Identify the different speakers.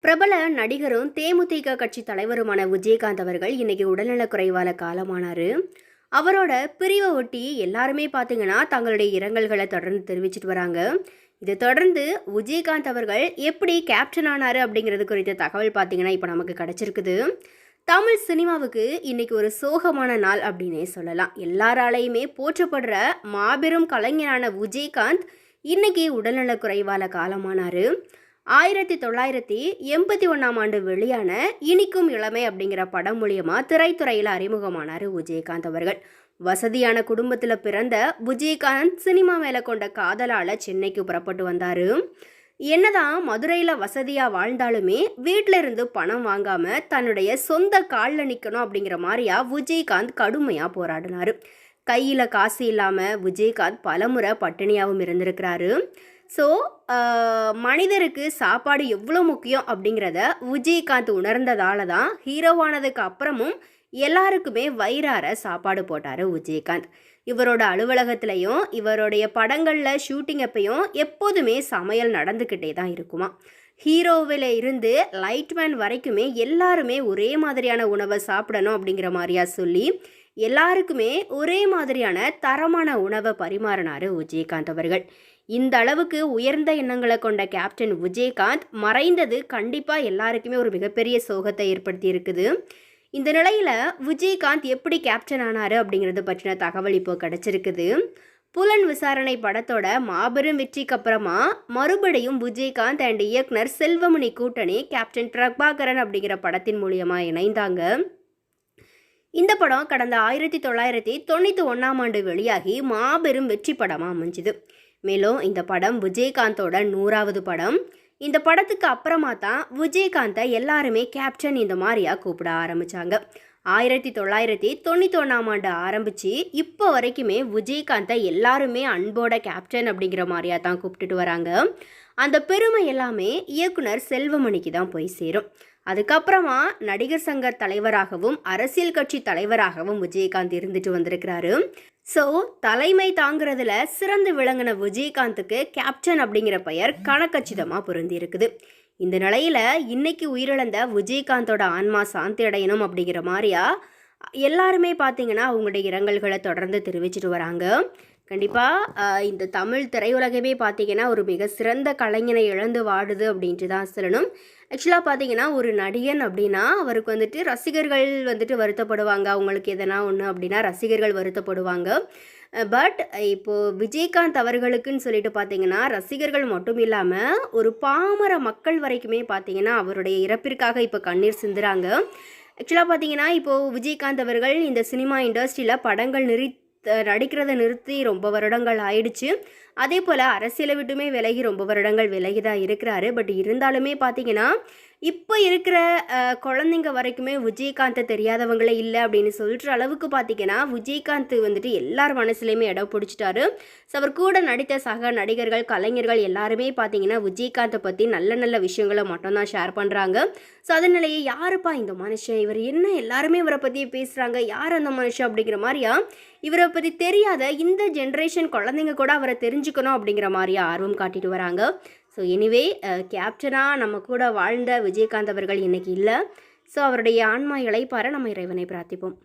Speaker 1: பிரபல நடிகரும் தேமுதிக கட்சி தலைவருமான விஜயகாந்த் அவர்கள் இன்னைக்கு உடல்நலக்குறைவால காலமானாரு. அவரோட பிரிவை ஒட்டி எல்லாருமே பார்த்தீங்கன்னா தங்களுடைய இரங்கல்களை தொடர்ந்து தெரிவிச்சிட்டு வராங்க. இதை தொடர்ந்து விஜயகாந்த் அவர்கள் எப்படி கேப்டன் ஆனார் அப்படிங்கிறது குறித்த தகவல் பார்த்தீங்கன்னா இப்போ நமக்கு கிடச்சிருக்குது. தமிழ் சினிமாவுக்கு இன்னைக்கு ஒரு சோகமான நாள் அப்படின்னே சொல்லலாம். எல்லாராலையுமே போற்றப்படுற மாபெரும் கலைஞரான விஜயகாந்த் இன்னைக்கு உடல்நலக்குறைவால காலமானாரு. ஆயிரத்தி தொள்ளாயிரத்தி எண்பத்தி ஒன்றாம் ஆண்டு வெளியான இனிக்கும் இளமை அப்படிங்கிற படம் மூலியமாக திரைத்துறையில் அறிமுகமானார் விஜயகாந்த் அவர்கள். வசதியான குடும்பத்தில் பிறந்த விஜயகாந்த் சினிமா மேலே கொண்ட காதலால் சென்னைக்கு புறப்பட்டு வந்தார். என்னதான் மதுரையில் வசதியாக வாழ்ந்தாலுமே வீட்டில் இருந்து பணம் வாங்காமல் தன்னுடைய சொந்த காலில் நிற்கணும் அப்படிங்கிற மாதிரியா விஜயகாந்த் கடுமையாக போராடினார். கையில் காசு இல்லாமல் விஜயகாந்த் பலமுறை பட்டினியாகவும் இருந்திருக்கிறாரு. ஸோ மனிதருக்கு சாப்பாடு எவ்வளோ முக்கியம் அப்படிங்கிறத விஜயகாந்த் உணர்ந்ததால தான் ஹீரோவானதுக்கு அப்புறமும் எல்லாருக்குமே வயிறார சாப்பாடு போட்டார் விஜயகாந்த். இவரோட அலுவலகத்துலேயும் இவருடைய படங்களில் ஷூட்டிங் அப்பையும் எப்போதுமே சமையல் நடந்துக்கிட்டே தான் இருக்குமா. ஹீரோவில் இருந்து லைட்மேன் வரைக்குமே எல்லாருமே ஒரே மாதிரியான உணவை சாப்பிடணும் அப்படிங்கிற மாதிரியா சொல்லி எல்லாருக்குமே ஒரே மாதிரியான தரமான உணவை பரிமாறினார் விஜயகாந்த் அவர்கள். இந்த அளவுக்கு உயர்ந்த எண்ணங்களை கொண்ட கேப்டன் விஜயகாந்த் மறைந்தது கண்டிப்பாக எல்லாருக்குமே ஒரு மிகப்பெரிய சோகத்தை ஏற்படுத்தி இருக்குது இந்த நிலையில் விஜயகாந்த் எப்படி கேப்டன் ஆனார் அப்படிங்கிறது பற்றின தகவல் இப்போ கிடச்சிருக்குது. புலன் விசாரணை படத்தோட மாபெரும் வெற்றிக்கு அப்புறமா மறுபடியும் விஜயகாந்த் அண்ட் இயக்குனர் செல்வமணி கூட்டணி கேப்டன் பிரபாகரன் அப்படிங்கிற படத்தின் மூலியமாக இணைந்தாங்க. இந்த படம் கடந்த ஆயிரத்தி தொள்ளாயிரத்தி தொண்ணூற்றி ஒன்றாம் ஆண்டு வெளியாகி மாபெரும் வெற்றி படமாக அமைஞ்சுது. மேலும் இந்த படம் விஜயகாந்தோட நூறாவது படம். இந்த படத்துக்கு அப்புறமா தான் விஜயகாந்தை எல்லாருமே கேப்டன் இந்த மாதிரியா கூப்பிட ஆரம்பித்தாங்க ஆயிரத்தி தொள்ளாயிரத்தி தொண்ணூற்றி ஒன்றாம் ஆண்டு ஆரம்பித்து இப்போ வரைக்குமே விஜயகாந்தை எல்லாருமே அன்போட கேப்டன் அப்படிங்கிற மாதிரியா தான் கூப்பிட்டுட்டு வராங்க. அந்த பெருமை எல்லாமே இயக்குனர் செல்வமணிக்கு தான் போய் சேரும். அதுக்கப்புறமா நடிகர் சங்க தலைவராகவும் அரசியல் கட்சி தலைவராகவும் விஜயகாந்த் இருந்துட்டு வந்திருக்கிறாரு. ஸோ தலைமை தாங்கிறதுல சிறந்து விளங்கின விஜயகாந்துக்கு கேப்டன் அப்படிங்கிற பெயர் கணக்கச்சிதமாக பொருந்தி இருக்குது இந்த நிலையில் இன்னைக்கு உயிரிழந்த விஜயகாந்தோட ஆன்மா சாந்தி அடையணும் அப்படிங்கிற மாதிரியா எல்லாருமே பார்த்தீங்கன்னா அவங்களுடைய இரங்கல்களை தொடர்ந்து தெரிவிச்சிட்டு வராங்க. கண்டிப்பாக இந்த தமிழ் திரையுலகமே பார்த்தீங்கன்னா ஒரு மிக சிறந்த கலைஞனை இழந்து வாடுது அப்படின்ட்டு தான் சொல்லணும் ஆக்சுவலாக பார்த்தீங்கன்னா ஒரு நடிகன் அப்படின்னா அவருக்கு வந்துட்டு ரசிகர்கள் வந்துட்டு வருத்தப்படுவாங்க. அவங்களுக்கு எதனா ஒன்று அப்படின்னா ரசிகர்கள் வருத்தப்படுவாங்க. பட் இப்போது விஜயகாந்த் அவர்களுக்குன்னு சொல்லிட்டு பார்த்தீங்கன்னா ரசிகர்கள் மட்டும் இல்லாமல் ஒரு பாமர மக்கள் வரைக்குமே பார்த்தீங்கன்னா அவருடைய இறப்பிற்காக இப்போ கண்ணீர் சிந்துறாங்க. ஆக்சுவலாக பார்த்தீங்கன்னா இப்போது விஜயகாந்த் அவர்கள் இந்த சினிமா இண்டஸ்ட்ரியில் படங்கள் நிறுத்தி நடிக்கிறத நிறுத்தி ரொம்ப வருடங்கள் ஆயிடுச்சு. அதே போல் அரசியலை விட்டுமே விலகி ரொம்ப வருடங்கள் விலகி தான் இருக்கிறாரு. பட் இருந்தாலுமே பார்த்தீங்கன்னா இப்போ இருக்கிற குழந்தைங்க வரைக்குமே விஜயகாந்தை தெரியாதவங்களே இல்லை அப்படின்னு சொல்கிற அளவுக்கு பார்த்தீங்கன்னா விஜயகாந்த் வந்துட்டு எல்லார் மனசுலையுமே இடம் பிடிச்சிட்டாரு. ஸோ அவர் கூட நடித்த சக நடிகர்கள் கலைஞர்கள் எல்லாருமே பார்த்தீங்கன்னா விஜயகாந்தை பற்றி நல்ல நல்ல விஷயங்களை மட்டும்தான் ஷேர் பண்ணுறாங்க ஸோ அதனாலேயே யாருப்பா இந்த மனுஷன்? இவர் என்ன எல்லாருமே இவரை பற்றி பேசுகிறாங்க யார் அந்த மனுஷன் அப்படிங்கிற மாதிரியா இவரை பற்றி தெரியாத இந்த ஜென்ரேஷன் குழந்தைங்க கூட அவரை தெரிஞ்சுக்கணும் அப்படிங்கிற மாதிரி ஆர்வம் காட்டிட்டு வராங்க. ஸோ எனிவே கேப்டனாக நம்ம கூட வாழ்ந்த விஜயகாந்த் அவர்கள் இன்றைக்கி இல்லை. ஸோ அவருடைய ஆன்மா இழைப்பார நம்ம இறைவனை பிரார்த்திப்போம்.